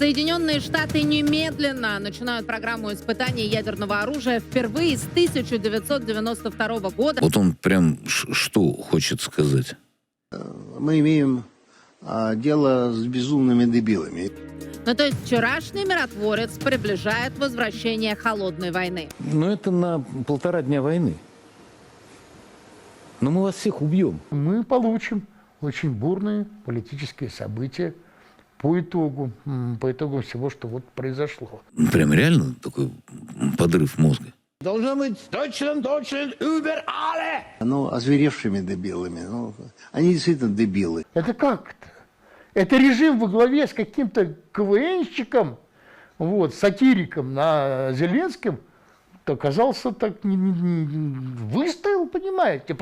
Соединенные Штаты немедленно начинают программу испытаний ядерного оружия впервые с 1992 года. Вот он прям что хочет сказать. мы имеем а, дело с безумными дебилами. Ну, то есть вчерашний миротворец приближает возвращение холодной войны. Но это на полтора дня войны. Но мы вас всех убьем. мы получим очень бурные политические события по итогу, по итогу всего, что вот произошло. Прям реально такой подрыв мозга. Должно быть Deutschland, Deutschland über alle! Ну, озверевшими дебилами. Ну, они действительно дебилы. Это как-то? Это режим во главе с каким-то КВНщиком, вот, сатириком на Зеленским, оказался так, не- не- не- выстоял, понимаете.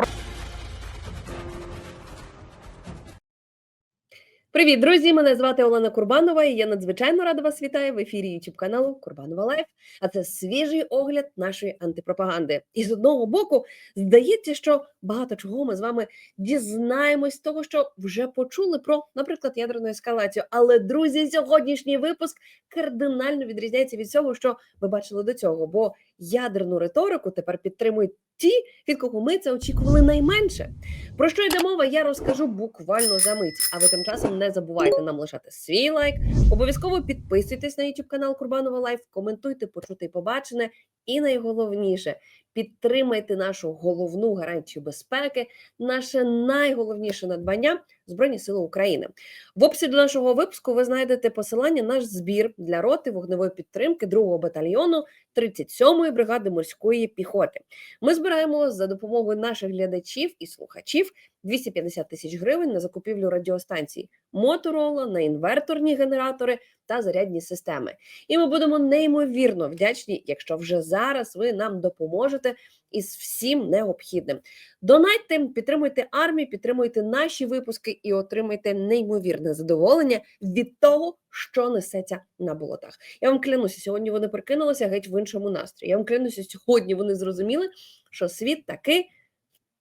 Привіт, друзі! Мене звати Олена Курбанова, і я надзвичайно рада вас вітаю в ефірі YouTube каналу Курбанова Лайф. А це свіжий огляд нашої антипропаганди. І з одного боку, здається, що багато чого ми з вами дізнаємось того, що вже почули про, наприклад, ядерну ескалацію. Але друзі, сьогоднішній випуск кардинально відрізняється від цього, що ви бачили до цього. Бо ядерну риторику тепер підтримують ті, від кого ми це очікували найменше. Про що йде мова, я розкажу буквально за мить. А ви тим часом не забувайте нам лишати свій лайк. Обов'язково підписуйтесь на YouTube канал Курбанова Лайф, коментуйте, почути і побачене. І найголовніше підтримайте нашу головну гарантію безпеки, наше найголовніше надбання Збройні Сили України. В описі до нашого випуску ви знайдете посилання на наш збір для роти вогневої підтримки 2-го батальйону 37-ї бригади морської піхоти. Ми збираємо за допомогою наших глядачів і слухачів 250 тисяч гривень на закупівлю радіостанцій Motorola, на інверторні генератори та зарядні системи. І ми будемо неймовірно вдячні, якщо вже зараз ви нам допоможете із всім необхідним. Донайте, підтримуйте армію, підтримуйте наші випуски і отримайте неймовірне задоволення від того, що несеться на болотах. Я вам клянуся, сьогодні вони прикинулися геть в іншому настрої. Я вам клянуся, сьогодні вони зрозуміли, що світ таки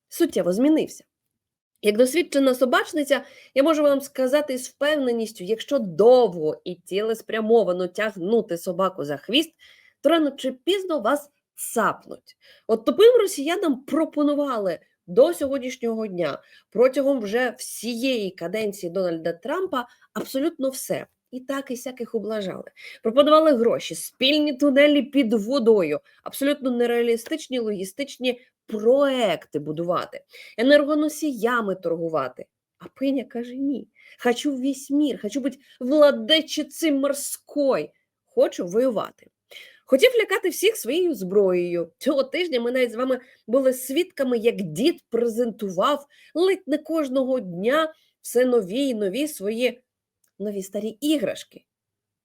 суттєво змінився. Як досвідчена собачниця, я можу вам сказати з впевненістю, якщо довго і цілеспрямовано тягнути собаку за хвіст, то рано чи пізно вас цапнуть. От тупим росіянам пропонували до сьогоднішнього дня протягом вже всієї каденції Дональда Трампа абсолютно все. І так і сяких облажали. Пропонували гроші, спільні тунелі під водою, абсолютно нереалістичні логістичні проекти будувати, енергоносіями торгувати. А Пиня каже: ні. Хочу весь мір, хочу бути владичицею морською, хочу воювати. Хотів лякати всіх своєю зброєю. Цього тижня ми навіть з вами були свідками, як дід презентував ледь не кожного дня все нові і нові свої нові старі іграшки.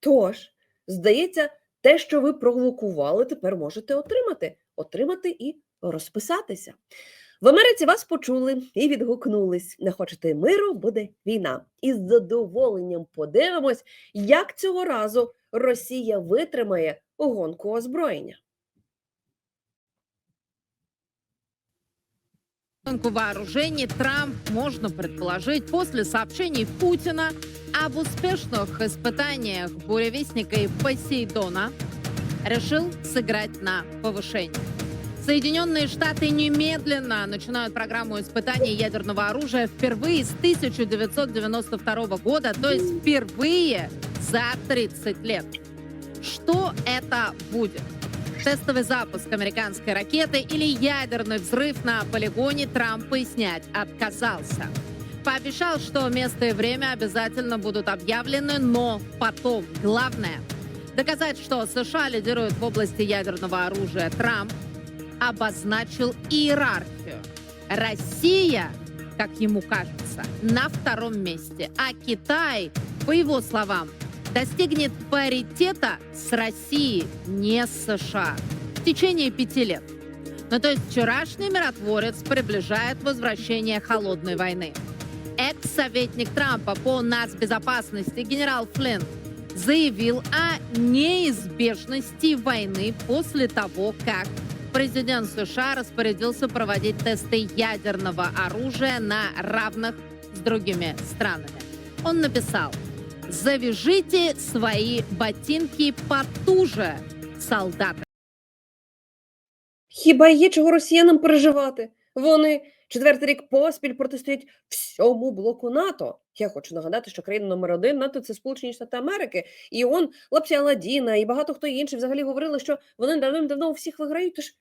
Тож, здається, те, що ви провокували, тепер можете отримати. Отримати і розписатися. В Америці вас почули і відгукнулись. Не хочете миру, буде війна. І з задоволенням подивимось, як цього разу Росія витримає гонку озброєння. Гонку вооружений Трамп, можно предположить, после сообщений Путина об успешных испытаниях буревестника и Посейдона решил сыграть на повышение. Соединенные Штаты немедленно начинают программу испытаний ядерного оружия впервые с 1992 года, то есть впервые за 30 лет. Что это будет? Тестовый запуск американской ракеты или ядерный взрыв на полигоне Трамп пояснять отказался. Пообещал, что место и время обязательно будут объявлены, но потом. Главное – доказать, что США лидируют в области ядерного оружия. Трамп обозначил иерархию. Россия, как ему кажется, на втором месте, а Китай, по его словам, достигнет паритета с Россией, не США, в течение пяти лет. Ну, то есть вчерашний миротворец приближает возвращение холодной войны. Экс-советник Трампа по нацбезопасности генерал Флинн заявил о неизбежности войны после того, как президент США распорядился проводить тесты ядерного оружия на равных с другими странами. Он написал, Завяжите свои ботинки потуже, солдаты. Хіба є чого росіянам переживати? Вони четвертий рік поспіль протистоять всьому блоку НАТО. Я хочу нагадати, що країна номер один НАТО це Сполучені Штати Америки, і он Лапсі Аладдіна, і багато хто інший взагалі говорили, що вони давним-давно у всіх виграють. Тож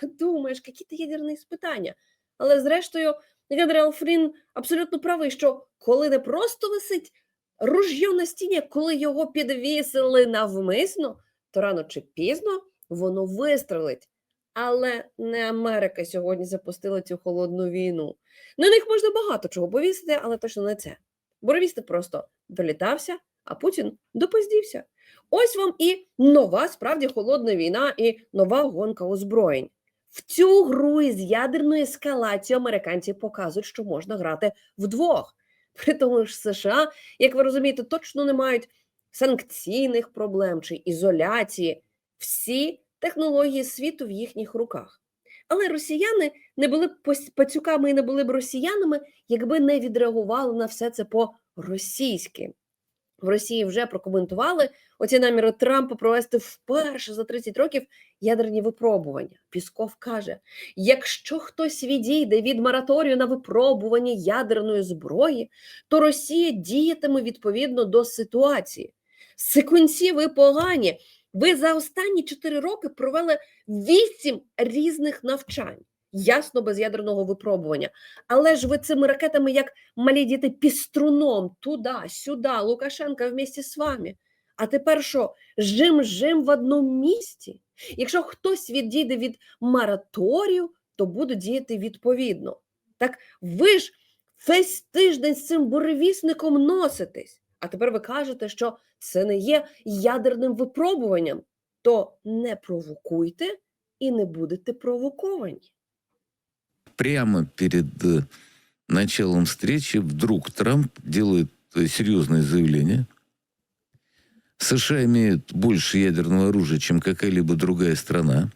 подумаєш, які то ядерні спитання. Але зрештою, Генрі Алфрін абсолютно правий, що коли не просто висить ружьо на стіні, коли його підвісили навмисно, то рано чи пізно воно вистрелить. Але не Америка сьогодні запустила цю холодну війну. На них можна багато чого повісити, але точно не це. Боровістик просто долітався, а Путін допоздівся. Ось вам і нова справді холодна війна, і нова гонка озброєнь. В цю гру із ядерною ескалацією американці показують, що можна грати вдвох. При тому ж США, як ви розумієте, точно не мають санкційних проблем чи ізоляції. Всі технології світу в їхніх руках. Але росіяни не були б пацюками і не були б росіянами, якби не відреагували на все це по-російськи. В Росії вже прокоментували оці наміри Трампа провести вперше за 30 років ядерні випробування. Пісков каже: якщо хтось відійде від мораторію на випробування ядерної зброї, то Росія діятиме відповідно до ситуації. Секунці ви погані. Ви за останні 4 роки провели 8 різних навчань. Ясно, без ядерного випробування. Але ж ви цими ракетами, як малі діти, піструном туди, сюди, Лукашенка вместе з вами. А тепер що? Жим-жим в одному місці? Якщо хтось відійде від мораторію, то буде діяти відповідно. Так ви ж весь тиждень з цим буревісником носитесь. А тепер ви кажете, що це не є ядерним випробуванням. То не провокуйте і не будете провоковані. Прямо перед э, началом встречи вдруг Трамп делает э, серьезное заявление. США имеют больше ядерного оружия, чем какая-либо другая страна.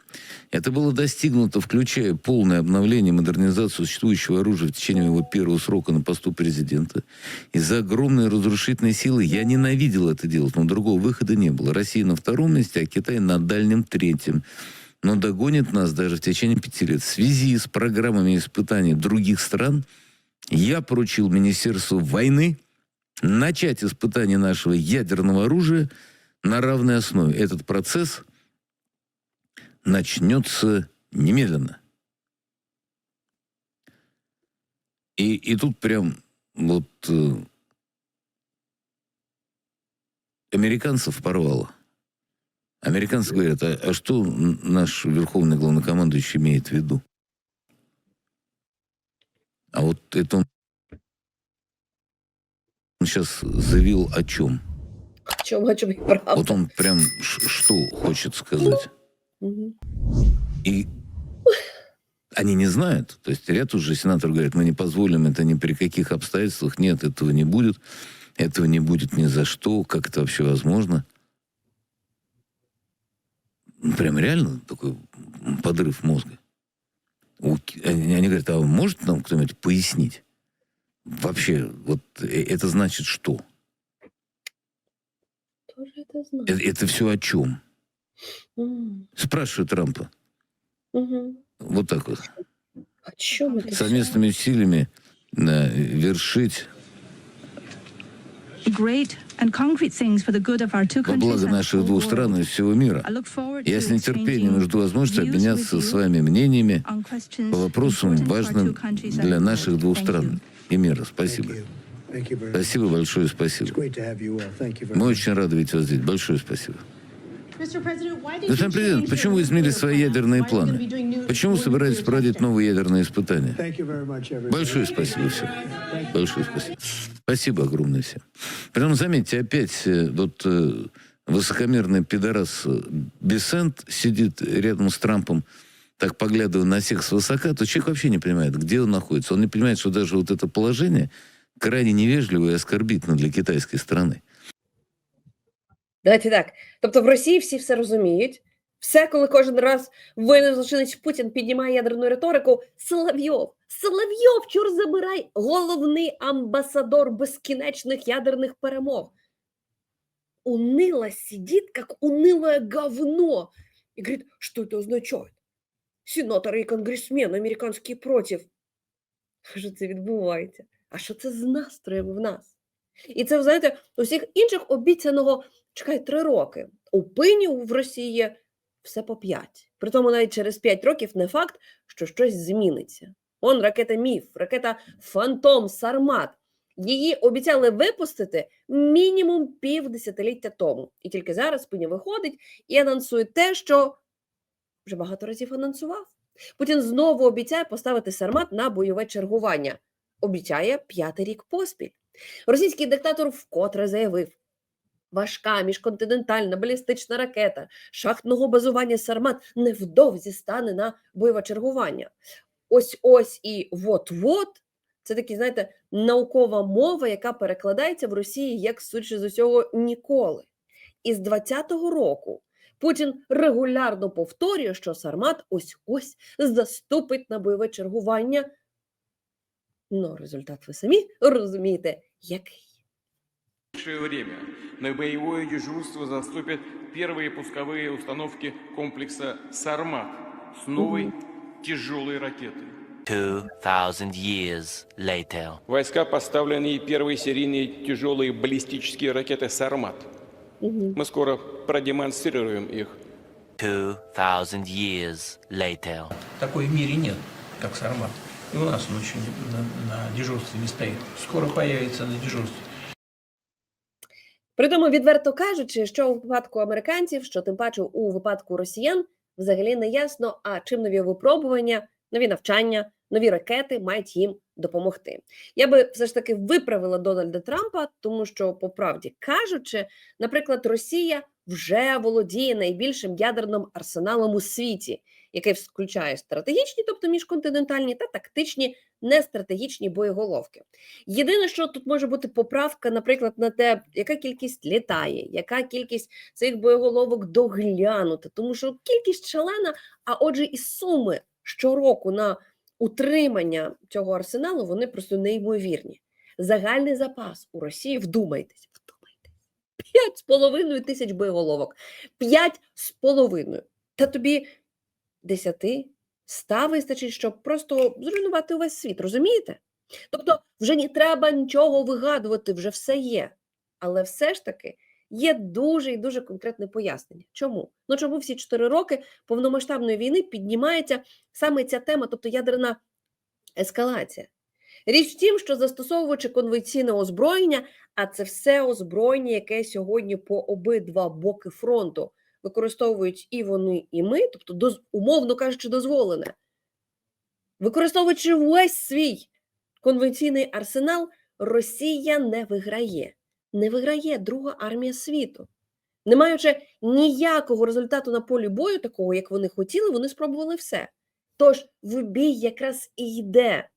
Это было достигнуто, включая полное обновление и модернизацию существующего оружия в течение его первого срока на посту президента. Из-за огромной разрушительной силы я ненавидел это делать, но другого выхода не было. Россия на втором месте, а Китай на дальнем третьем. Но догонит нас даже в течение пяти лет. В связи с программами испытаний других стран я поручил Министерству войны начать испытание нашего ядерного оружия на равной основе. Этот процесс начнется немедленно. И, и тут прям вот э, американцев порвало. Американцы говорят, а, а что наш верховный главнокомандующий имеет в виду? А вот это он сейчас заявил о чем? В чому, о чому і правда. Вот он прям что хочет сказать. И они не знают. То есть ряд уже сенаторов говорят, мы не позволим это ни при каких обстоятельствах. Нет, этого не будет. Этого не будет ни за что. Как это вообще возможно? Ну, Прям реально такой подрыв мозга. Они говорят, а может нам кто-нибудь пояснить? вообще, вот э, это значит что? Тоже это значит. Э, это, это все о чем? Mm. Спрашивай Трампа. Угу. Вот так вот. О чем это? Совместными усилиями на вершить во благо наших двух стран и всего мира. Я с нетерпением жду возможности обменяться с вами мнениями по вопросам, важным для наших двух стран и мира. Спасибо. Спасибо большое, спасибо. Мы очень рады видеть вас здесь. Большое спасибо. Господин президент, почему вы изменили свои ядерные планы? Почему собираетесь проводить новые ядерные испытания? Большое спасибо всем. Большое спасибо. Спасибо огромное всем. Притом, заметьте, опять э, вот э, высокомерный пидорас э, Бесент сидит рядом с Трампом, так поглядывая на всех свысока, то человек вообще не понимает, где он находится. Он не понимает, что даже вот это положение крайне невежливо и оскорбительно для китайской страны. Давайте так. Тобто в Росії всі все розуміють. Все, коли кожен раз воєнний злочинець Путін піднімає ядерну риторику, Соловйов, Соловйов, чур забирай, головний амбасадор безкінечних ядерних перемог. уныло сидит, как унылое говно, и говорит, что это означает? Сенаторы і конгресмени американські против. Що це відбувається? А що це з настроєм в нас? І це, знаєте, у всіх інших обіцяного чекай три роки. У в Росії все по п'ять. Притому навіть через п'ять років не факт, що щось зміниться. Он ракета Міф, ракета Фантом, Сармат. Її обіцяли випустити мінімум півдесятиліття тому. І тільки зараз пиня виходить і анонсує те, що вже багато разів анонсував. Путін знову обіцяє поставити Сармат на бойове чергування. Обіцяє п'ятий рік поспіль. Російський диктатор вкотре заявив: важка міжконтинентальна балістична ракета шахтного базування Сармат невдовзі стане на бойове чергування. Ось ось і вот-вот. Це такі, знаєте, наукова мова, яка перекладається в Росії як судячи з усього ніколи. І з 20-го року Путін регулярно повторює, що Сармат ось ось заступить на бойове чергування. Ну, результат ви самі розумієте, який. В ближайшее время на боевое дежурство заступят первые пусковые установки комплекса «Сармат» с новой тяжелой ракетой. 2,000 years later. Войска поставлены и первые серийные тяжелые баллистические ракеты «Сармат». Мы скоро продемонстрируем их. 2,000 years later. Такой в мире нет, как Сармат. И у нас он еще на, на дежурстве не стоит. Скоро появится на дежурстве. Притому, відверто кажучи, що у випадку американців, що тим паче у випадку росіян, взагалі не ясно, а чим нові випробування, нові навчання, нові ракети мають їм допомогти. Я би все ж таки виправила Дональда Трампа, тому що, по правді кажучи, наприклад, Росія вже володіє найбільшим ядерним арсеналом у світі, який включає стратегічні, тобто міжконтинентальні та тактичні нестратегічні боєголовки. Єдине, що тут може бути поправка, наприклад, на те, яка кількість літає, яка кількість цих боєголовок доглянута, тому що кількість шалена, а отже, і суми щороку на утримання цього арсеналу вони просто неймовірні. Загальний запас у Росії, вдумайтесь, вдумайтесь, 5,5 тисяч боєголовок. 5,5. Та тобі 10, 100 вистачить, щоб просто зруйнувати увесь світ, розумієте? Тобто вже не треба нічого вигадувати, вже все є. Але все ж таки є дуже і дуже конкретне пояснення. Чому? Ну чому всі 4 роки повномасштабної війни піднімається саме ця тема, тобто ядерна ескалація. Річ в тім, що застосовуючи конвенційне озброєння, а це все озброєння, яке сьогодні по обидва боки фронту використовують і вони, і ми, тобто, умовно кажучи, дозволене. Використовуючи весь свій конвенційний арсенал, Росія не виграє. Не виграє друга армія світу. Не маючи ніякого результату на полі бою, такого, як вони хотіли, вони спробували все. Тож в бій якраз і йде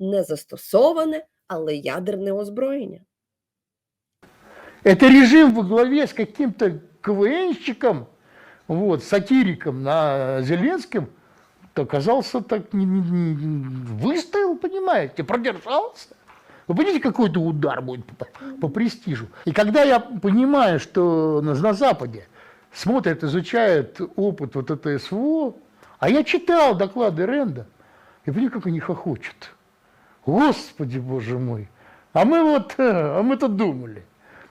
не застосоване, але ядерне озброєння. Это режим во главе с каким-то КВНщиком, вот, сатириком на Зеленским, то оказался так, не- не- не- выстоял, понимаете, продержался. Вы понимаете, какой это удар будет по, по престижу? И когда я понимаю, что на, на Западе смотрят, изучают опыт вот это СВО, а я читал доклады Ренда, и понимаю, как они хохочут. Господи, боже мой. А мы вот, а мы-то думали.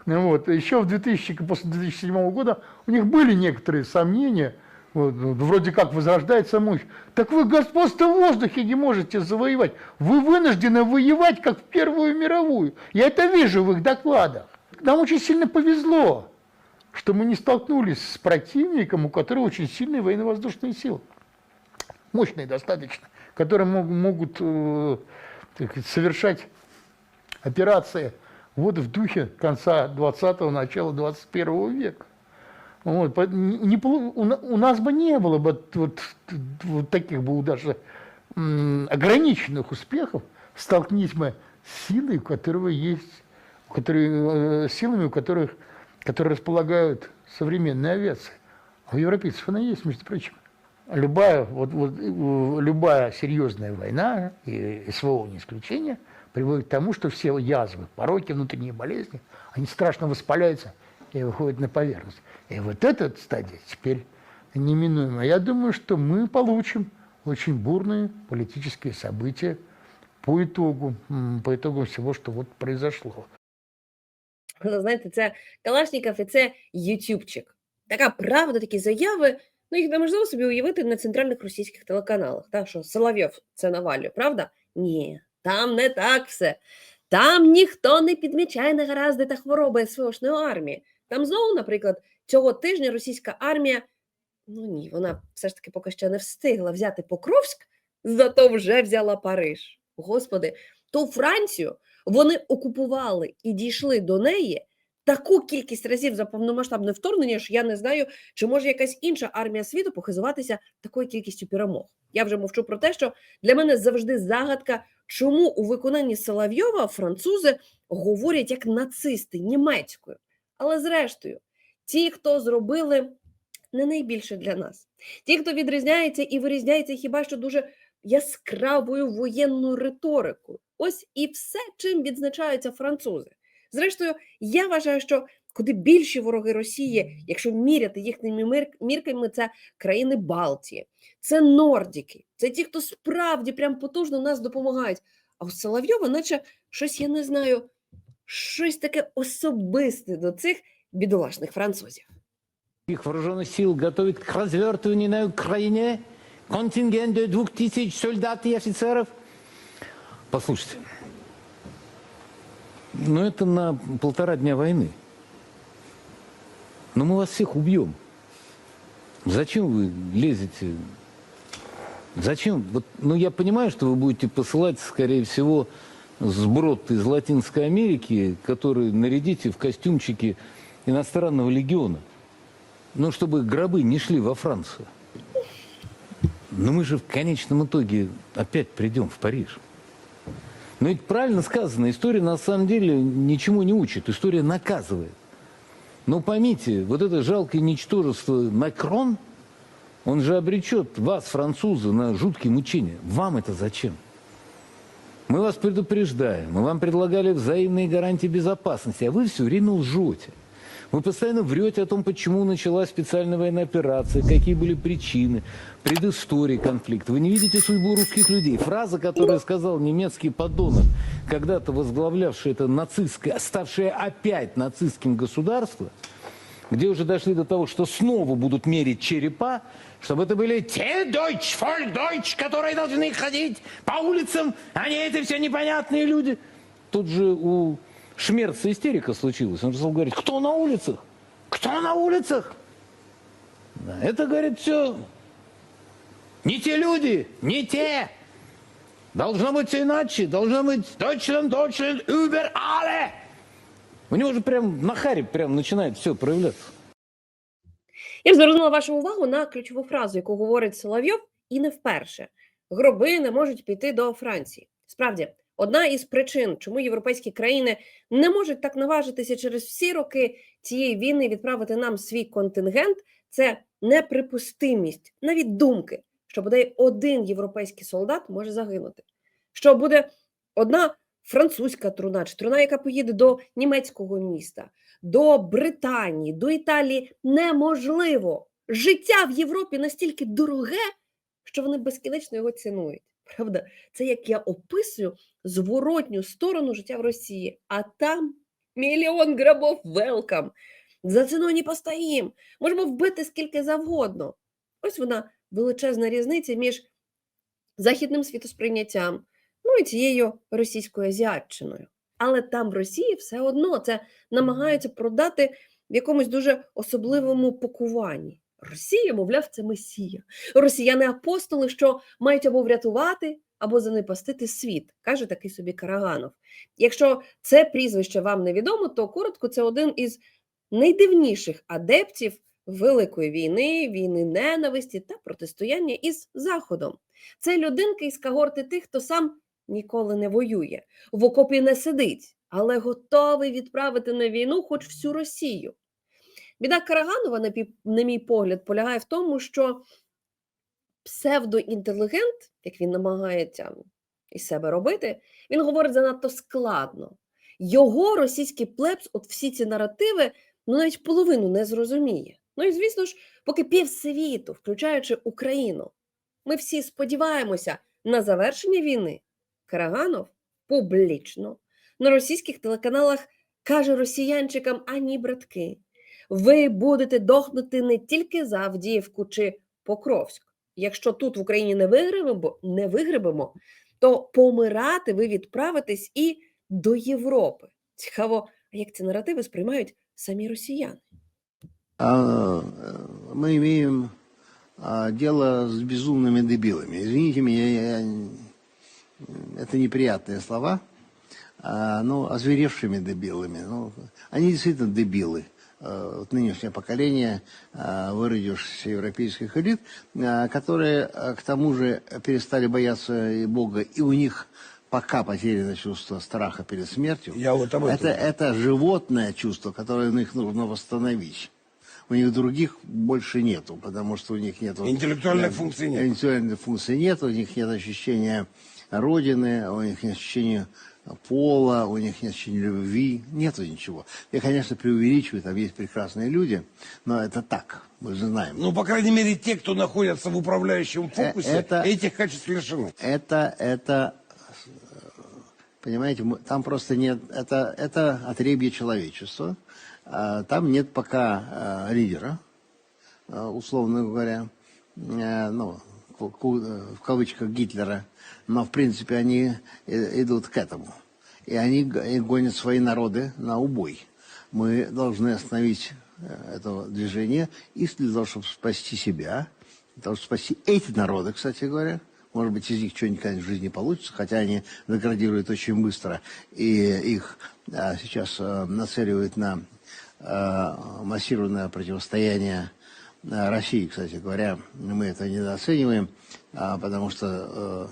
Вот. Еще в 2000, после 2007 года у них были некоторые сомнения, вот, ну, вроде как возрождается мощь. Так вы господство в воздухе не можете завоевать. Вы вынуждены воевать, как в Первую мировую. Я это вижу в их докладах. Нам очень сильно повезло, что мы не столкнулись с противником, у которого очень сильные военно-воздушные силы. Мощные достаточно, которые мог- могут э, сказать, совершать операции вот в духе конца 20-го, начала 21 века. Вот, не- у, на- у нас бы не было бы вот, вот таких бы даже ограниченных успехов, столкнись мы с силой, у которого есть, которой, э, силами, у которых, которые располагают современной авиацией. А у европейцев она есть, между прочим. Любая, вот, вот, э, любая серьезная война, и СВО не исключение, приводит к тому, что все язвы, пороки, внутренние болезни, они страшно воспаляются и выходит на поверхность. И вот эта стадия теперь неминуема. Я думаю, что мы получим очень бурные политические события по итогу, м, по итогу всего, что вот произошло. Але знаєте, це Калашніков і це Ютубчик. Така правда, такі заяви. Ну, їх неможливо собі уявити на центральних російських телеканалах. Так, що Соловйов це навалює, правда? Ні, там не так все. Там ніхто не підмічає негаразди та хвороби СВОшної армії. Там знову, наприклад, цього тижня російська армія, ну ні, вона все ж таки поки що не встигла взяти Покровськ, зато вже взяла Париж. Господи, ту Францію вони окупували і дійшли до неї таку кількість разів за повномасштабне вторгнення, що я не знаю, чи може якась інша армія світу похизуватися такою кількістю перемог. Я вже мовчу про те, що для мене завжди загадка, чому у виконанні Соловйова французи говорять як нацисти німецькою. Але зрештою, ті, хто зробили не найбільше для нас, ті, хто відрізняється і вирізняється хіба що дуже яскравою воєнною риторикою. Ось і все, чим відзначаються французи. Зрештою, я вважаю, що куди більші вороги Росії, якщо міряти їхніми мірками, це країни Балтії, це Нордіки, це ті, хто справді прям потужно нас допомагають. А у Соловйова, наче щось я не знаю, щось таке особисте до цих бідолашних французів. Их вооруженных сил готовит к развертыванию на Украине контингент до двух тысяч солдат и офицеров. Послушайте, ну это на полтора дня войны. Но мы вас всех убьем. Зачем вы лезете? Зачем? Вот, ну я понимаю, что вы будете посылать, скорее всего, сброд из Латинской Америки, который нарядите в костюмчики иностранного легиона. Ну, чтобы гробы не шли во Францию. Но мы же в конечном итоге опять придем в Париж. Но ведь правильно сказано, история на самом деле ничему не учит, история наказывает. Но поймите, вот это жалкое ничтожество Макрон, он же обречет вас, французы, на жуткие мучения. Вам это зачем? Мы вас предупреждаем, мы вам предлагали взаимные гарантии безопасности, а вы все время лжете. Вы постоянно врете о том, почему началась специальная военная операция, какие были причины, предыстории конфликта. Вы не видите судьбу русских людей. Фраза, которую сказал немецкий подонок, когда-то возглавлявший это нацистское, ставшее опять нацистским государство, где уже дошли до того, что снова будут мерить черепа, чтобы это были те Deutsch, voll Deutsch, которые должны ходить по улицам, а не это все непонятные люди. Тут же у Шмерца истерика случилась. Он же стал говорить, кто на улицах? Кто на улицах? Да, это, говорит, все не те люди, не те. Должно быть все иначе. Должно быть Deutschland, Deutschland, über alle. У него же прям на харе прям начинает все проявляться. Я б звернула вашу увагу на ключову фразу, яку говорить Соловйов, і не вперше. Гроби не можуть піти до Франції. Справді, одна із причин, чому європейські країни не можуть так наважитися через всі роки цієї війни відправити нам свій контингент, це неприпустимість, навіть думки, що бодай один європейський солдат може загинути. Що буде одна французька труна, чи труна, яка поїде до німецького міста, до Британії, до Італії неможливо. Життя в Європі настільки дороге, що вони безкінечно його цінують. Правда, це як я описую зворотню сторону життя в Росії, а там мільйон грабов велкам. За ціною не постоїм. Можемо вбити скільки завгодно. Ось вона величезна різниця між західним світосприйняттям, ну і цією російською азіатчиною. Але там в Росії все одно це намагаються продати в якомусь дуже особливому пакуванні. Росія, мовляв, це месія. Росіяни апостоли, що мають або врятувати, або занепастити світ, каже такий собі Караганов. Якщо це прізвище вам невідомо, то коротко це один із найдивніших адептів Великої війни, війни ненависті та протистояння із Заходом. Це людинка із когорти тих, хто сам ніколи не воює, в окопі не сидить, але готовий відправити на війну хоч всю Росію. Біда Караганова, на, пі- на мій погляд, полягає в тому, що псевдоінтелігент, як він намагається із себе робити, він говорить занадто складно. Його російський плебс, от всі ці наративи, ну навіть половину не зрозуміє. Ну і звісно ж, поки півсвіту, включаючи Україну, ми всі сподіваємося на завершення війни. Караганов публічно на російських телеканалах каже росіянчикам: ані братки, ви будете дохнути не тільки за Авдіївку чи Покровськ. Якщо тут в Україні не вигребемо, не вигребемо, то помирати ви відправитесь і до Європи. Цікаво, а як ці наративи сприймають самі росіяни? А, э, мы имеем а, дело с безумными дебилами. Извините меня, я- я- это неприятные слова, а, но озверевшими дебилами. Ну, они действительно дебилы. А, вот нынешнее поколение а, выродившихся европейских элит, а, которые а, к тому же перестали бояться и Бога, и у них пока потеряно чувство страха перед смертью. Я вот об этом. Это, это животное чувство, которое у них нужно восстановить. У них других больше нету, потому что у них нет... Интеллектуальных функций нет. Интеллектуальных функций нет, у них нет ощущения родины, у них нет ощущения пола, у них нет ощущения любви, нету ничего. Я, конечно, преувеличиваю, там есть прекрасные люди, но это так, мы же знаем. Ну, по крайней мере, те, кто находятся в управляющем фокусе, это- этих качеств лишены. Это, это, э, понимаете, там просто нет, это, это отребье человечества. А, Там нет пока э, лидера, э, условно говоря, э, ну, э, в кавычках Гитлера, но в принципе они э, идут к этому. И они гонят свои народы на убой. Мы должны остановить э, это движение и для того, чтобы спасти себя, для того, чтобы спасти эти народы, кстати говоря, может быть, из них что-нибудь в жизни получится, хотя они деградируют очень быстро, и их а, сейчас а, нацеливают на а, массированное противостояние России, кстати говоря. Мы это недооцениваем, а, потому что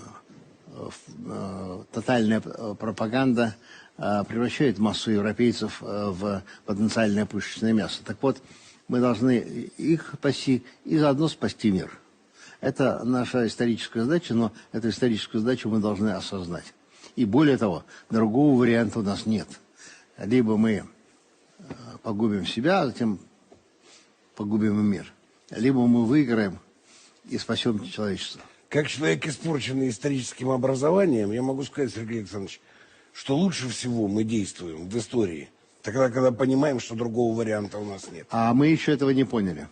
э, э, тотальная э, пропаганда э, превращает массу европейцев в потенциальное пушечное мясо. Так вот, мы должны их спасти и заодно спасти мир. Это наша историческая задача, но эту историческую задачу мы должны осознать. И более того, другого варианта у нас нет. Либо мы погубим себя, а затем погубим и мир. Либо мы выиграем и спасем человечество. Как человек, испорченный историческим образованием, я могу сказать, Сергей Александрович, что лучше всего мы действуем в истории, тогда, когда понимаем, что другого варианта у нас нет. А мы еще этого не поняли.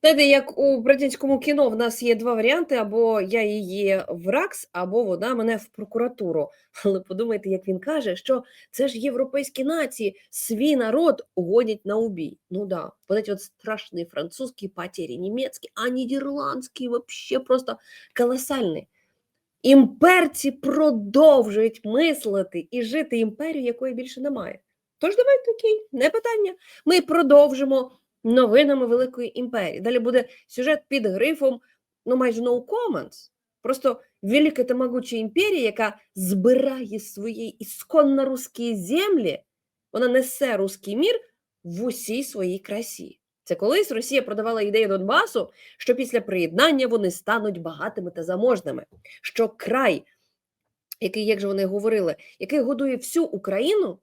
Знаєте, як у братянському кіно в нас є два варіанти: або я її в РАКС, або вона мене в прокуратуру. Але подумайте, як він каже, що це ж європейські нації, свій народ гонять на убій. Ну да, вот эти вот страшные французские потери, немецкие, а нидерландские вообще просто колосальні. Імперці продовжують мислити і жити імперію, якої більше немає. Тож давайте окей, не питання. Ми продовжимо новинами Великої імперії. Далі буде сюжет під грифом, ну майже no comments. Просто велика та могуча імперія, яка збирає свої ісконно русські землі, вона несе руський мір в усій своїй красі. Це колись Росія продавала ідею Донбасу, що після приєднання вони стануть багатими та заможними, що край, який, як же вони говорили, який годує всю Україну,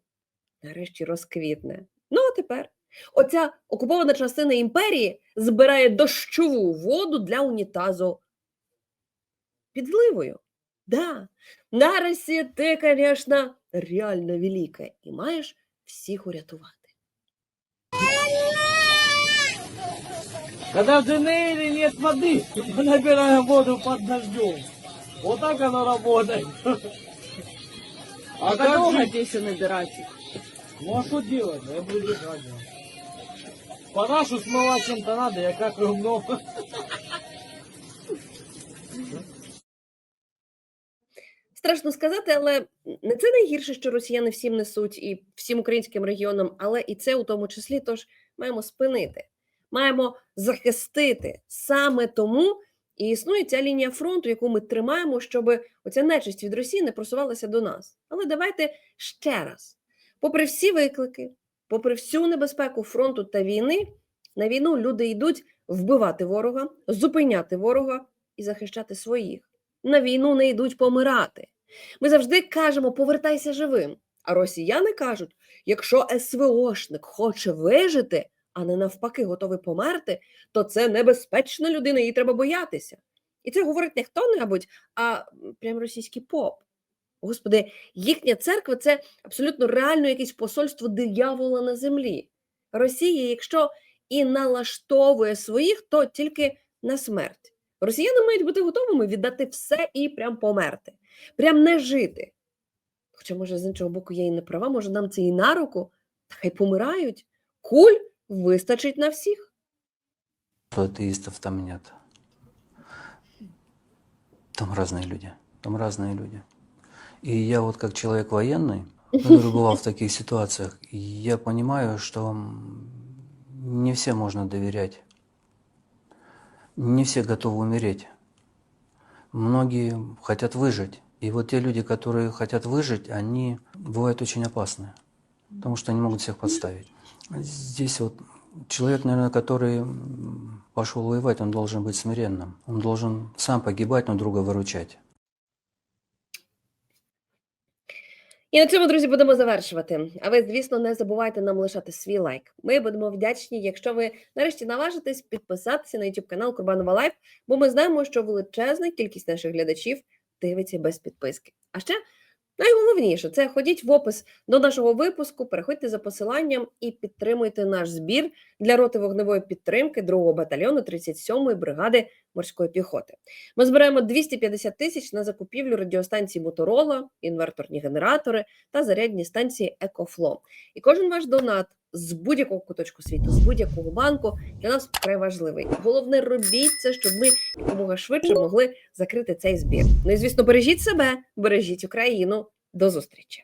нарешті розквітне. Ну а тепер оця окупована частина імперії збирає дощову воду для унітазу під зливою. Да, Росія, ти, звісно, реально велика і маєш всіх урятувати. Когда в Дженейре нет воды, мы набираем воду под дождем. Вот так оно работает. А, как долго здесь набирать? Ну а что делать? Я буду держать. Парашу смывать чем-то надо, я как равно. Страшно сказати, але не це найгірше, що росіяни всім несуть і всім українським регіонам, але і це у тому числі. Тож маємо спинити, маємо захистити. Саме тому і існує ця лінія фронту, яку ми тримаємо, щоб оця нечисть від Росії не просувалася до нас. Але давайте ще раз, попри всі виклики, попри всю небезпеку фронту та війни, на війну люди йдуть вбивати ворога, зупиняти ворога і захищати своїх. На війну не йдуть помирати. Ми завжди кажемо повертайся живим. А росіяни кажуть, якщо СВОшник хоче вижити, а не навпаки готовий померти, то це небезпечна людина, її треба боятися. І це говорить не хто-небудь, а прям російський поп. Господи, їхня церква це абсолютно реально якесь посольство диявола на землі. Росія, якщо і налаштовує своїх, то тільки на смерть. Росіяни мають бути готовими віддати все і прям померти, прям не жити. Хоча, може, з іншого боку, я і не права, може, нам це і на руку, та хай помирають. Куль вистачить на всіх. Атеистов там нет. Там разные люди. Там разные люди. И я вот как человек военный, который бывал в таких ситуациях, я понимаю, что не всем можно доверять. Не все готовы умереть. Многие хотят выжить. И вот те люди, которые хотят выжить, они бывают очень опасны. Потому что они могут всех подставить. Здесь вот человек, наверное, который пошел воевать, он должен быть смиренным. Он должен сам погибать, но друга выручать. І на цьому, друзі, будемо завершувати. А ви, звісно, не забувайте нам лишати свій лайк. Ми будемо вдячні, якщо ви нарешті наважитесь підписатися на YouTube канал Курбанова Лайф, бо ми знаємо, що величезна кількість наших глядачів дивиться без підписки. А ще найголовніше це ходіть в опис до нашого випуску, переходьте за посиланням і підтримуйте наш збір для роти вогневої підтримки 2-го батальйону 37-ї бригади морської піхоти. Ми збираємо 250 тисяч на закупівлю радіостанції Моторола, інверторні генератори та зарядні станції Екофло. І кожен ваш донат з будь-якого куточку світу, з будь-якого банку для нас вкрай важливий. Головне, робіть це, щоб ми якомога швидше могли закрити цей збір. Ну і звісно, бережіть себе, бережіть Україну. До зустрічі!